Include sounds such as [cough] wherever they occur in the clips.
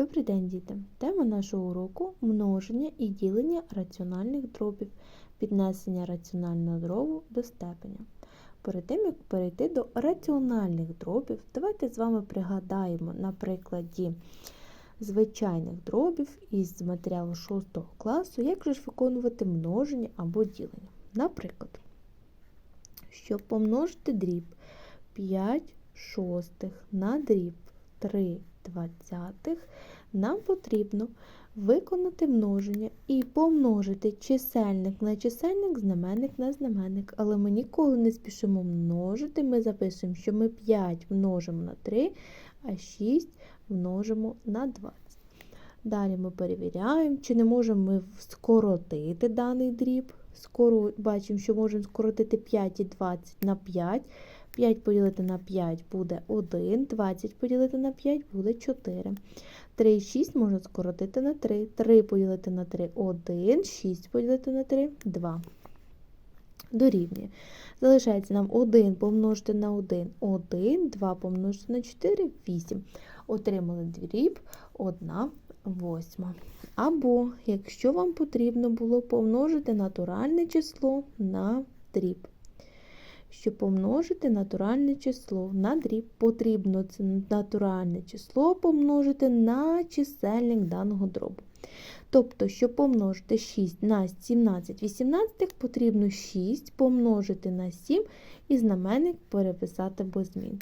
Добрий день, діти! Тема нашого уроку множення і ділення раціональних дробів, піднесення раціонального дробу до степеня. Перед тим, як перейти до раціональних дробів, давайте з вами пригадаємо на прикладі звичайних дробів із матеріалу 6 класу, як же ж виконувати множення або ділення. Наприклад, щоб помножити дріб 5 шостих на дріб 3 двадцятих, нам потрібно виконати множення і помножити чисельник на чисельник, знаменник на знаменник. Але ми ніколи не спішимо множити. Ми запишемо, що ми 5 множимо на 3, а 6 множимо на 20. Далі ми перевіряємо, чи не можемо ми скоротити даний дріб. Скоро бачимо, що можемо скоротити 5 і 20 на 5. 5 поділити на 5 буде 1, 20 поділити на 5 буде 4. 3 і 6 можна скоротити на 3. 3 поділити на 3 1, 6 поділити на 3 2. Дорівнює. Залишається нам 1 помножити на 1 1, 2 помножити на 4 8. Отримали дріб 1 восьма. Або, якщо вам потрібно було помножити натуральне число на дріб. Щоб помножити натуральне число на дріб, потрібно це натуральне число помножити на чисельник даного дробу. Тобто, щоб помножити 6 на 17 18, потрібно 6 помножити на 7 і знаменник переписати без змін.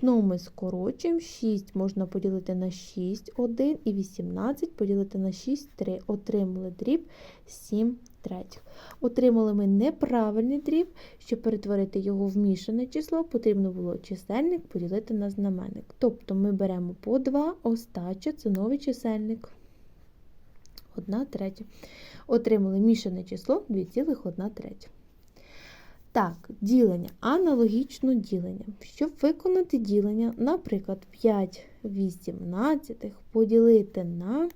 Знову ми скорочуємо 6 можна поділити на 6, 1 і 18 поділити на 6, 3. Отримали дріб 7 третіх. Отримали ми неправильний дріб, щоб перетворити його в мішане число, потрібно було чисельник поділити на знаменник. Тобто ми беремо по 2, остача це новий чисельник. 1 третя. Отримали мішане число 2,1 третя. Так, ділення, аналогічно ділення. Щоб виконати ділення, наприклад, 5 18 поділити на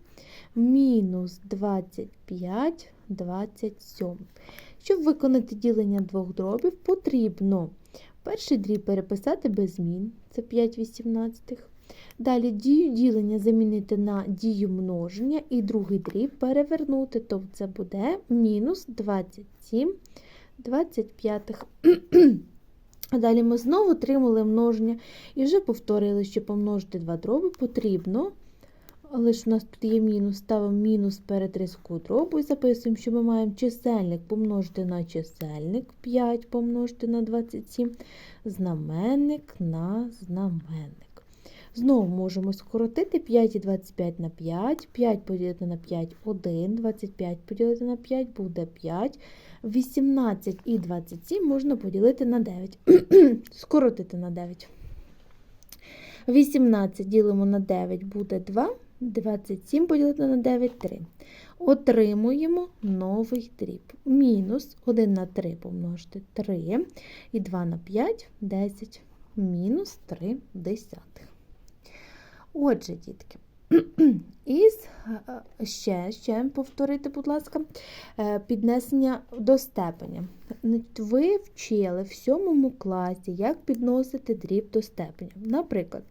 мінус 25 27. Щоб виконати ділення двох дробів, потрібно перший дріб переписати без змін, це 5 18. Далі дію ділення замінити на дію множення і другий дріб перевернути, тобто це буде мінус 27 25. А далі ми знову отримали множення і вже повторили, що помножити два дроби потрібно. Але ж у нас тут є мінус, ставимо мінус перед риску дробу і записуємо, що ми маємо чисельник помножити на чисельник 5 помножити на 27, знаменник на знаменник. Знову можемо скоротити 5 і 25 на 5, 5 поділити на 5 1, 25 поділити на 5 буде 5. 18 і 27 можна поділити на 9. [clears throat] Скоротити на 9. 18 ділимо на 9 буде 2. 27 поділити на 9 3. Отримуємо новий дріб. Мінус 1 на 3 помножити 3. І 2 на 5 10. Мінус 3 десятих. Отже, дітки. І ще, ще повторити, будь ласка, піднесення до степеня. Ви вчили в сьомому класі, як підносити дріб до степеня. Наприклад,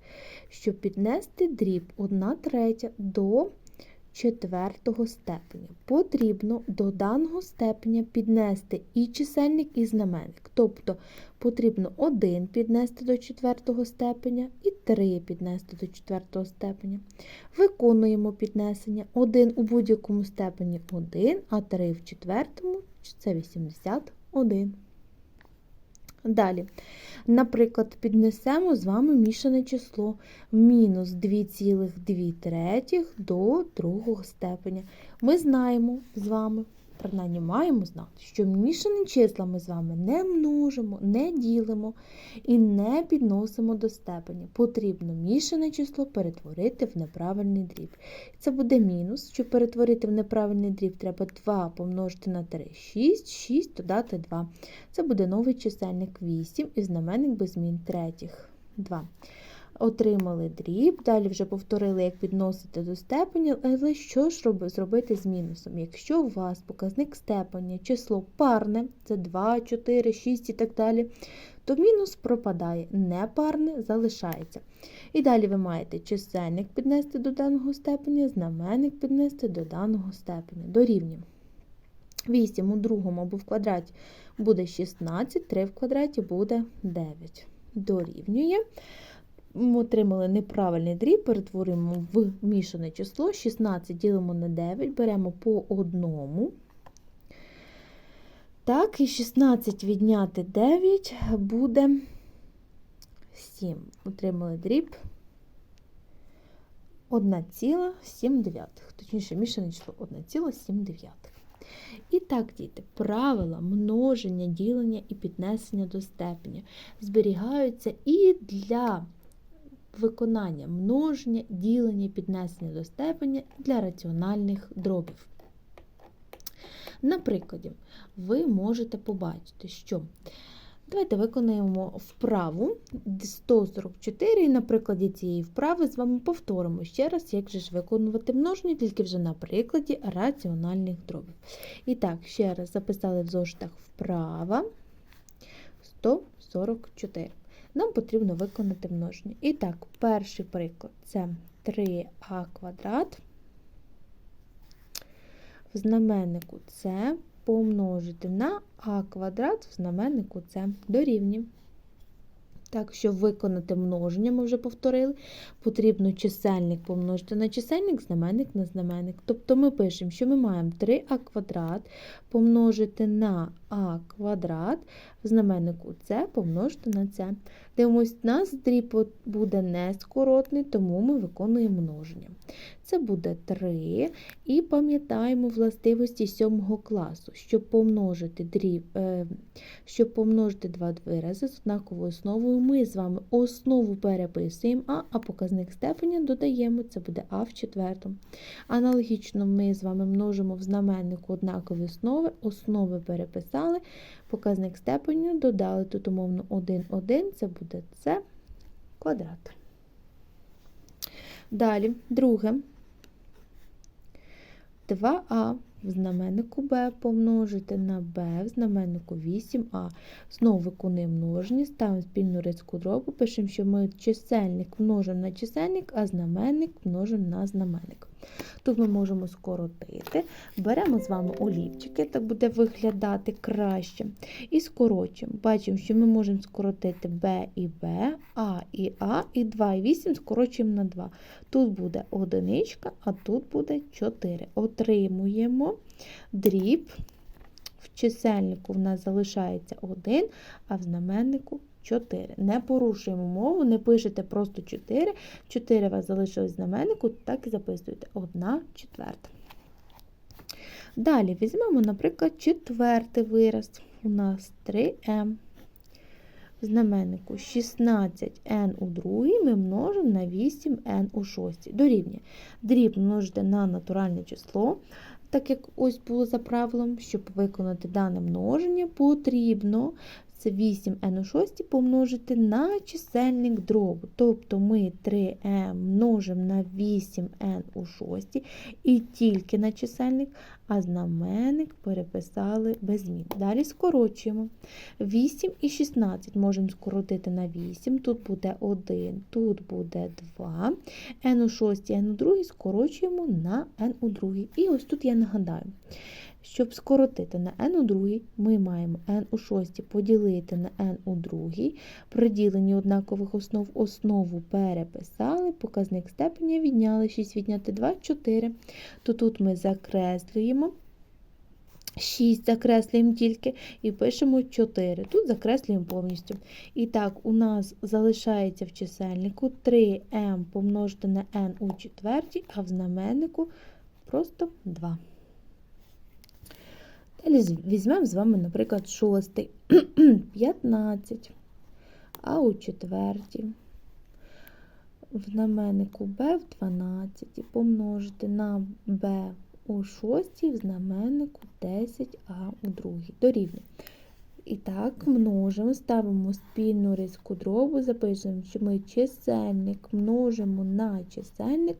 щоб піднести дріб 1 третя до четвертого степеня, потрібно до даного степеня піднести і чисельник, і знаменник. Тобто потрібно 1 піднести до четвертого степеня і 3 піднести до четвертого степеня. Виконуємо піднесення 1 у будь-якому степені 1, а 3 в четвертому це 81. Далі, наприклад, піднесемо з вами мішане число мінус 2,2 до другого степеня. Ми знаємо з вами, принаймні маємо знати, що мішані числа ми з вами не множимо, не ділимо і не підносимо до степеня. Потрібно мішане число перетворити в неправильний дріб. Це буде мінус. Щоб перетворити в неправильний дріб, треба 2 помножити на 3, 6, 6 додати 2. Це буде новий чисельник 8 і знаменник без змін третіх 2. Отримали дріб, далі вже повторили, як підносити до степеня, але що ж зробити з мінусом? Якщо у вас показник степеня, число парне, це 2, 4, 6 і так далі, Тобто мінус пропадає, непарне залишається. І далі ви маєте чисельник піднести до даного степеня, знаменник піднести до даного степеня. Дорівнює. 8 у другому або в квадраті буде 16, 3 в квадраті буде 9. Дорівнює. Ми отримали неправильний дріб, перетворюємо в мішане число. 16 ділимо на 9, беремо по одному. Так, і 16 відняти 9 буде 7. Отримали дріб 1,7. Точніше, мішане число 1,7. І так, діти, правила множення, ділення і піднесення до степеня зберігаються і для виконання множення, ділення, піднесення до степеня для раціональних дробів. На прикладі, ви можете побачити, що давайте виконаємо вправу 144, і на прикладі цієї вправи з вами повторимо ще раз, як же ж виконувати множення, тільки вже на прикладі раціональних дробів. І так, ще раз записали в зошитах вправа 144. Нам потрібно виконати множення. І так, перший приклад це 3а квадрат. В знаменнику це помножити на а квадрат, в знаменнику це дорівнює. Так, щоб виконати множення, ми вже повторили, потрібно чисельник помножити на чисельник, знаменник на знаменник. Тобто ми пишемо, що ми маємо 3а квадрат помножити на а квадрат, в знаменнику це помножити на це. Дивимось, у нас дріб буде нескоротний, тому ми виконуємо множення. Це буде 3. І пам'ятаємо властивості 7 класу, щоб помножити дріб, е, щоб помножити два вирази з однаковою основою, ми з вами основу переписуємо А, а показник степеня додаємо, це буде А в четвертому. Аналогічно ми з вами множимо в знаменнику однакові основи, основи переписали, показник степеню додали, тут умовно 1, 1, це буде С квадрат. Далі, друге. 2а в знаменнику b помножити на b в знаменнику 8а. Знову виконуємо множення, ставимо спільну риску дробу, пишемо, що ми чисельник множимо на чисельник, а знаменник множимо на знаменник. Тут ми можемо скоротити. Беремо з вами олівчики, так буде виглядати краще. І скорочуємо. Бачимо, що ми можемо скоротити b і b, а і а, і 2 і 8 скорочуємо на 2. Тут буде одиничка, а тут буде 4. Отримуємо дріб. В чисельнику в нас залишається 1, а в знаменнику 4. Не порушуємо мову, не пишете просто 4. 4 у вас залишилось знаменнику, так і записуєте 1 четверта. Далі візьмемо, наприклад, четвертий вираз. У нас 3m. В знаменнику 16n у другій ми множимо на 8n у шостій. Дорівнює. Дріб множити на натуральне число. Так як ось було за правилом, щоб виконати дане множення, потрібно це 8n у 6 помножити на чисельник дробу. Тобто ми 3m множимо на 8n у 6 і тільки на чисельник, а знаменник переписали без змін. Далі скорочуємо. 8 і 16 можемо скоротити на 8, тут буде 1, тут буде 2. n у 6, n у 2 скорочуємо на n у 2. І ось тут я нагадаю. Щоб скоротити на n у другій, ми маємо n у шостій поділити на n у другій. При діленні однакових основ основу переписали, показник степеня відняли 6 відняти 2, 4. То тут ми закреслюємо. 6 закреслюємо тільки і пишемо 4. Тут закреслюємо повністю. І так, у нас залишається в чисельнику 3m помножити на n у четвертій, а в знаменнику просто 2. Далі візьмемо з вами, наприклад, шостий, [clears throat] 15, а у четвертій, в знаменнику b в 12 помножити на b у шостій, в знаменнику 10а у другій. Дорівнює. І так, множимо, ставимо спільну риску дробу, записуємо, що ми чисельник множимо на чисельник,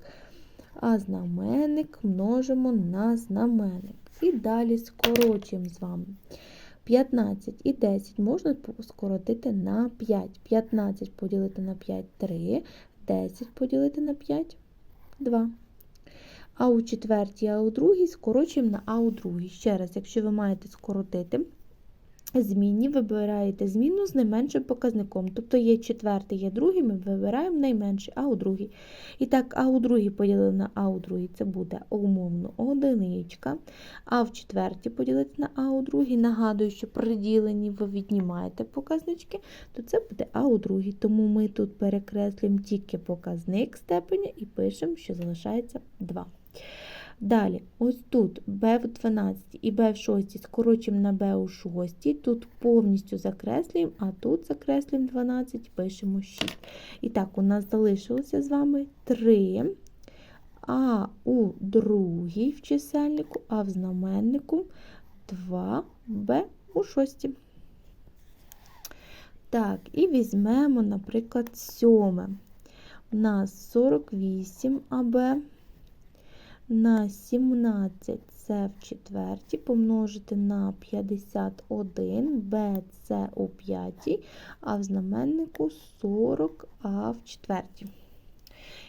а знаменник множимо на знаменник. І далі скорочуємо з вами. 15 і 10 можна скоротити на 5. 15 поділити на 5 3, 10 поділити на 5 2. А у четвертій, а у другій скорочуємо на а у другій. Ще раз, якщо ви маєте скоротити змінні, вибираєте змінну з найменшим показником. Тобто є четвертий, є другий, ми вибираємо найменший, а у другій. І так, а у другій поділили на а у другій, це буде умовно одиничка. А в четвертій поділити на а у другій. Нагадую, що при діленні ви віднімаєте показнички, то це буде а у другій. Тому ми тут перекреслюємо тільки показник степеня і пишемо, що залишається 2. Далі, ось тут b в 12 і b в 6 скорочуємо на b у 6, тут повністю закреслюємо, а тут закреслюємо 12, пишемо 6. І так, у нас залишилося з вами 3, а у другій в чисельнику, а в знаменнику 2b у 6. Так, і візьмемо, наприклад, 7. У нас 48 АБ на 17 це в четвертій, помножити на 51, b це у п'ятій, а в знаменнику 40 а в четвертій.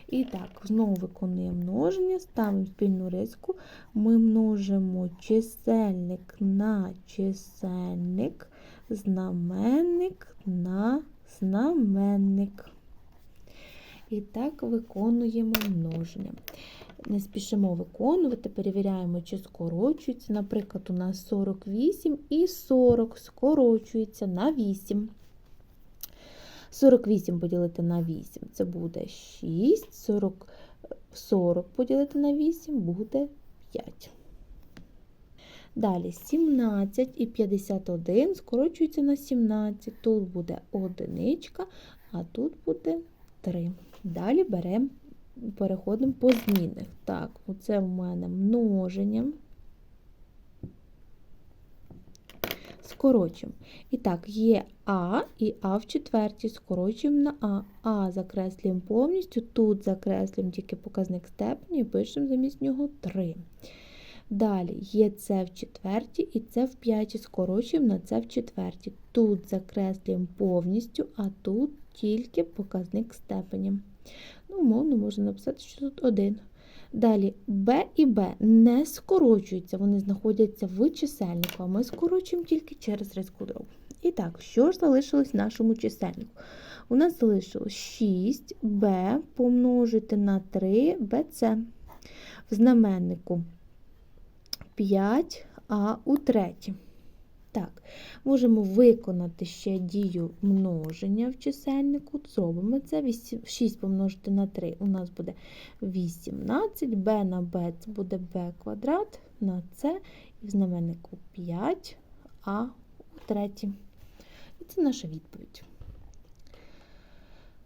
І так, знову виконуємо множення, ставимо спільну риску, ми множимо чисельник на чисельник, знаменник на знаменник. І так виконуємо множення. Не спішимо виконувати, перевіряємо, чи скорочується. Наприклад, у нас 48 і 40 скорочується на 8. 48 поділити на 8 це буде 6, 40, 40 поділити на 8 буде 5. Далі 17 і 51 скорочується на 17. Тут буде одиничка, а тут буде 3. Далі беремо, переходимо по змінних. Так, оце в мене множення. Скорочуємо. І так, є А і А в четвертій, скорочуємо на А. А закреслюємо повністю, тут закреслюємо тільки показник степені і пишемо замість нього 3. Далі є С в четвертій і С в п'ятій, скорочуємо на С в четвертій. Тут закреслюємо повністю, а тут тільки показник степені. Умовно, можна написати, що тут 1. Далі b і b не скорочуються, вони знаходяться в чисельнику, а ми скорочуємо тільки через різку дробу. І так, що ж залишилось в нашому чисельнику? У нас залишилось 6b помножити на 3 bc. В знаменнику 5а у третій. Так, можемо виконати ще дію множення в чисельнику. Зробимо це 6 помножити на 3. У нас буде 18, b на b це буде b квадрат на c, і в знаменнику 5, а у третій. І це наша відповідь.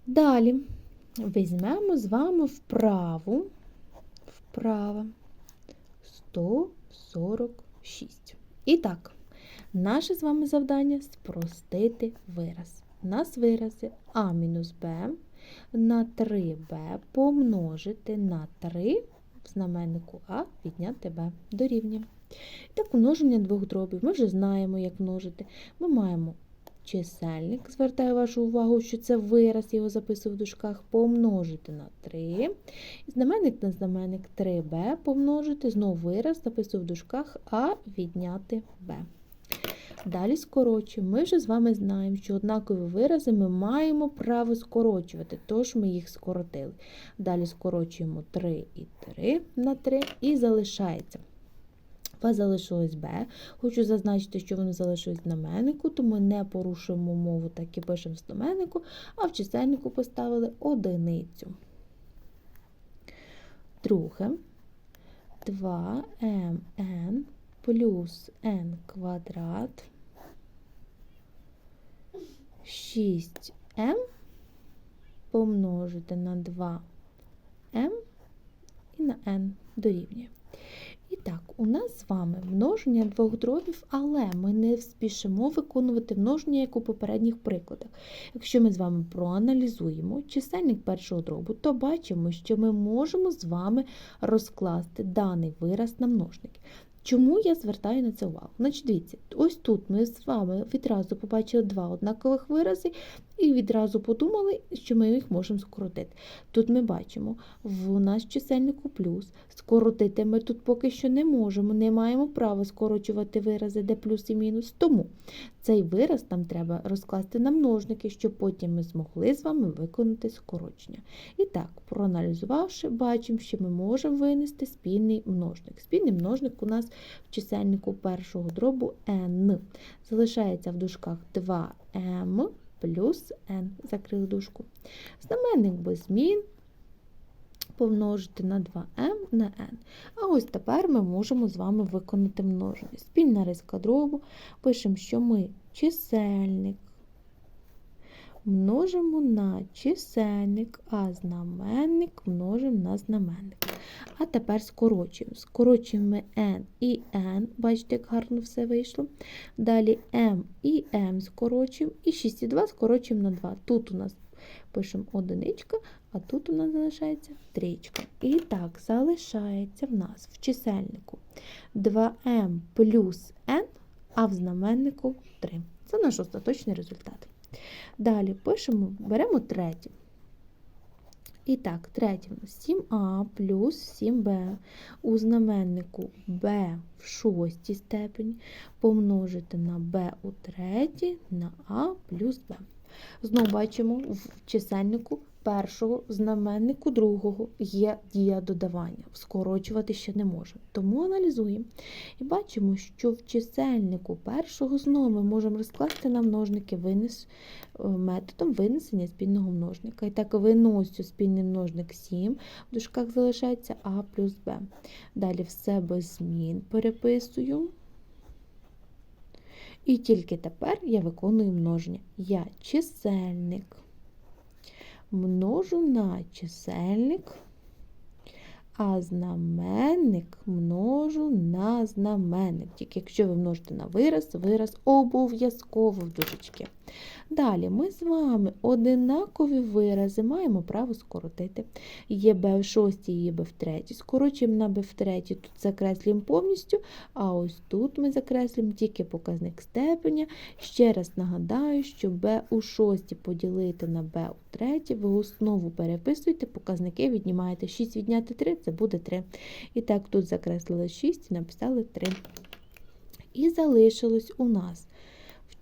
Далі візьмемо з вами вправу, вправо 146. І так. Наше з вами завдання спростити вираз. У нас вирази а мінус b на 3b помножити на 3 в знаменнику А відняти b дорівнює. Так, множення двох дробів. Ми вже знаємо, як множити. Ми маємо чисельник, звертаю вашу увагу, що це вираз, його записую в дужках, помножити на 3. Знаменник на знаменник 3b помножити, знову вираз, записую в дужках, а відняти b. Далі скорочуємо. Ми вже з вами знаємо, що однакові вирази ми маємо право скорочувати, тож ми їх скоротили. Далі скорочуємо 3 і 3 на 3 і залишається. Вас залишилось b. Хочу зазначити, що воно залишилось в знаменнику, тому не порушуємо мову, так і пишемо в знаменнику, а в чисельнику поставили одиницю. Друге 2mn плюс n квадрат 6m помножити на 2m і на n дорівнює. І так, у нас з вами множення двох дробів, але ми не спішимо виконувати множення, як у попередніх прикладах. Якщо ми з вами проаналізуємо чисельник першого дробу, то бачимо, що ми можемо з вами розкласти даний вираз на множники. Чому я звертаю на це увагу? Значить, дивіться, ось тут ми з вами відразу побачили два однакових вирази і відразу подумали, що ми їх можемо скоротити. Тут ми бачимо, в нас чисельнику плюс. Скоротити ми тут поки що не можемо, не маємо права скорочувати вирази, де плюс і мінус. Тому цей вираз нам треба розкласти на множники, щоб потім ми змогли з вами виконати скорочення. І так, проаналізувавши, бачимо, що ми можемо винести спільний множник. Спільний множник у нас в чисельнику першого дробу n. Залишається в дужках 2m плюс n. Закрили дужку. Знаменник без змін помножити на 2m на n. А ось тепер ми можемо з вами виконати множення. Спільна риска дробу. Пишемо, що ми чисельник множимо на чисельник, а знаменник множимо на знаменник. А тепер скорочуємо. Скорочуємо ми n і n, бачите, як гарно все вийшло. Далі m і m скорочуємо, і 6 і 2 скорочуємо на 2. Тут у нас пишемо одиничка, а тут у нас залишається трічка. І так, залишається в нас в чисельнику 2m плюс n, а в знаменнику 3. Це наш остаточний результат. Далі пишемо, беремо третє. І так, третє 7а плюс 7b у знаменнику b в шостій степені помножити на b у третій на а плюс b. Знову бачимо в чисельнику першого знаменнику другого є дія додавання. Скорочувати ще не можемо. Тому аналізуємо. І бачимо, що в чисельнику першого знову ми можемо розкласти на множники винес, е, методом винесення спільного множника. І так виносю спільний множник 7, в дужках залишається а плюс b. Далі все без змін переписую. І тільки тепер я виконую множення. Я чисельник множу на чисельник, а знаменник множу на знаменник. Тільки якщо ви множите на вираз, вираз обов'язково в дужечки. Далі ми з вами одинакові вирази маємо право скоротити. Є b в шостій, є b в третій. Скорочуємо на b в третій, тут закреслюємо повністю, а ось тут ми закреслюємо тільки показник степеня. Ще раз нагадаю, що b у шостій поділити на b у третій, ви основу переписуєте, показники віднімаєте 6 відняти 3, це буде 3. І так, тут закреслили 6 і написали 3. І залишилось у нас.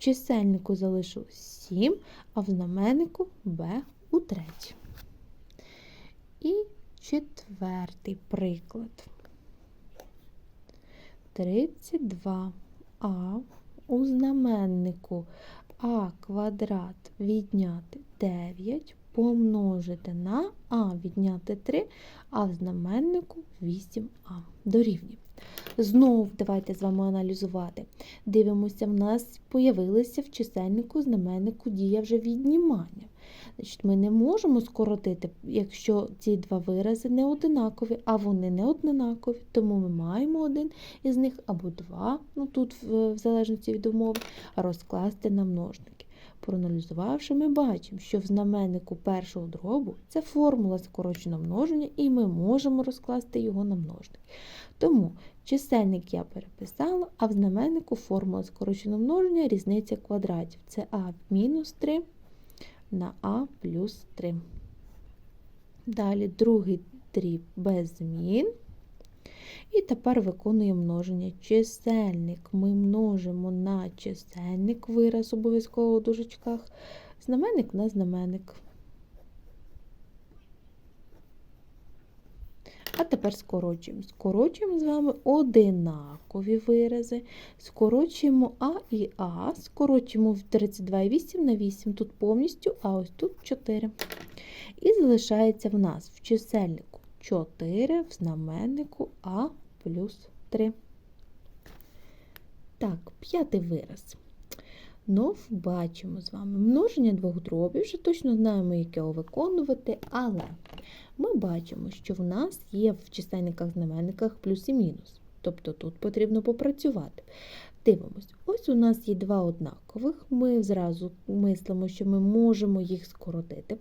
Чисельнику залишилось 7, а в знаменнику b у третій. І четвертий приклад. 32а у знаменнику а квадрат відняти 9 помножити на а відняти 3, а в знаменнику 8а дорівнює. Знову давайте з вами аналізувати. Дивимося, в нас появилася в чисельнику знаменнику дія вже віднімання. Значить, Ми не можемо скоротити, якщо ці два вирази не одинакові, а вони не однакові, тому ми маємо один із них або два, ну тут, в залежності від умови, розкласти на множники. Проаналізувавши, ми бачимо, що в знаменнику першого дробу це формула скороченого множення, і ми можемо розкласти його на множник. Тому чисельник я переписала, а в знаменнику формула скороченого множення різниця квадратів. Це а мінус 3 на а плюс 3. Далі другий дріб без змін. І тепер виконуємо множення. Чисельник ми множимо на чисельник, вираз обов'язково у дужечках, знаменник на знаменник. А тепер скорочуємо. Скорочуємо з вами одинакові вирази. Скорочуємо А і А, скорочуємо 32,8 на 8, тут повністю, а ось тут 4. І залишається в нас в чисельнику 4, в знаменнику А плюс 3. Так, п'ятий вираз. Знов бачимо з вами множення двох дробів, вже точно знаємо, як його виконувати, але ми бачимо, що в нас є в чисельниках-знаменниках плюс і мінус. Тобто тут потрібно попрацювати. Дивимось, ось у нас є два однакових. Ми зразу мислимо, що ми можемо їх скоротити.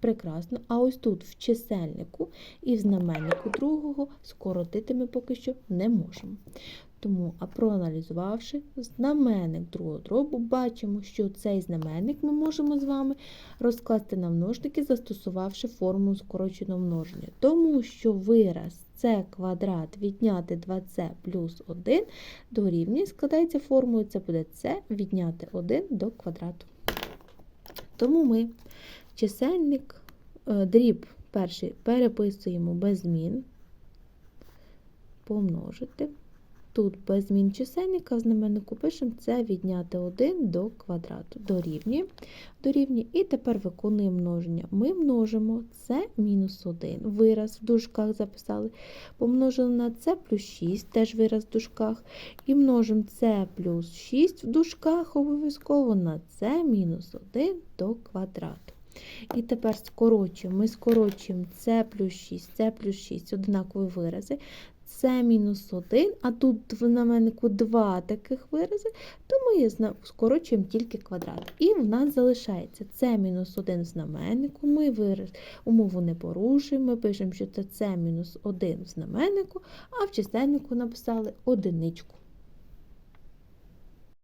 Прекрасно. А ось тут в чисельнику і в знаменнику другого скоротити ми поки що не можемо. Тому, а проаналізувавши знаменник другого дробу, бачимо, що цей знаменник ми можемо з вами розкласти на множники, застосувавши формулу скороченого множення. Тому що вираз c квадрат відняти 2c плюс 1 дорівнює, складається формулою, це буде c відняти 1 до квадрату. Тому ми чисельник е, дріб перший переписуємо без змін, помножити. Тут без змін чисельника в знаменнику пишемо це відняти 1 до квадрату. Дорівнює. Дорівнює. І тепер виконуємо множення. Ми множимо це мінус 1. Вираз в дужках записали. Помножили на це плюс 6, теж вираз в дужках. І множимо це плюс 6 в дужках обов'язково на це мінус 1 до квадрату. І тепер скорочуємо. Ми скорочуємо це плюс 6, це плюс 6, однакові вирази. Це мінус 1, а тут в знаменнику два таких вирази, то ми скорочуємо тільки квадрат. І в нас залишається це мінус 1 в знаменнику, ми вираз, умову не порушуємо, ми пишемо, що це це мінус 1 в знаменнику, а в чисельнику написали одиничку.